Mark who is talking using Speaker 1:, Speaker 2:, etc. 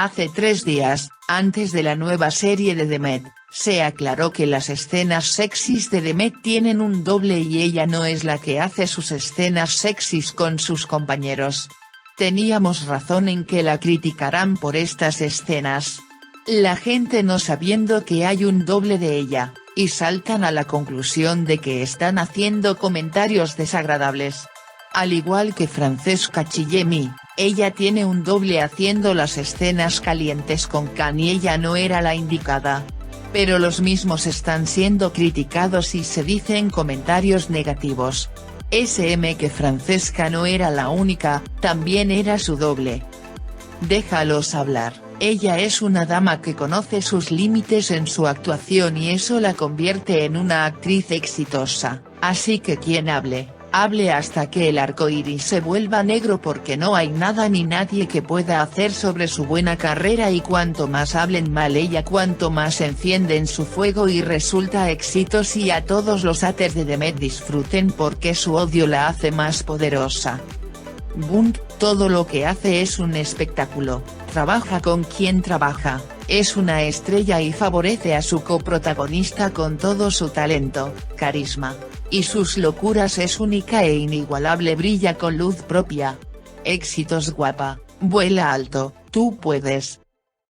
Speaker 1: Hace tres días, antes de la nueva serie de Demet, se aclaró que las escenas sexys de Demet tienen un doble y ella no es la que hace sus escenas sexys con sus compañeros. Teníamos razón en que la criticarán por estas escenas. La gente no sabiendo que hay un doble de ella, y saltan a la conclusión de que están haciendo comentarios desagradables. Al igual que Francesca Chillemi, ella tiene un doble haciendo las escenas calientes con Khan y ella no era la indicada. Pero los mismos están siendo criticados y se dicen comentarios negativos. SM que Francesca no era la única, también era su doble. Déjalos hablar, ella es una dama que conoce sus límites en su actuación y eso la convierte en una actriz exitosa, así que quien hable, hable hasta que el arco iris se vuelva negro porque no hay nada ni nadie que pueda hacer sobre su buena carrera y cuanto más hablen mal ella cuanto más encienden su fuego y resulta éxitos y a todos los haters de Demet disfruten porque su odio la hace más poderosa. Bunt, todo lo que hace es un espectáculo, trabaja con quien trabaja, es una estrella y favorece a su coprotagonista con todo su talento, carisma, y sus locuras es única e inigualable brilla con luz propia. Éxitos guapa, vuela alto, tú puedes.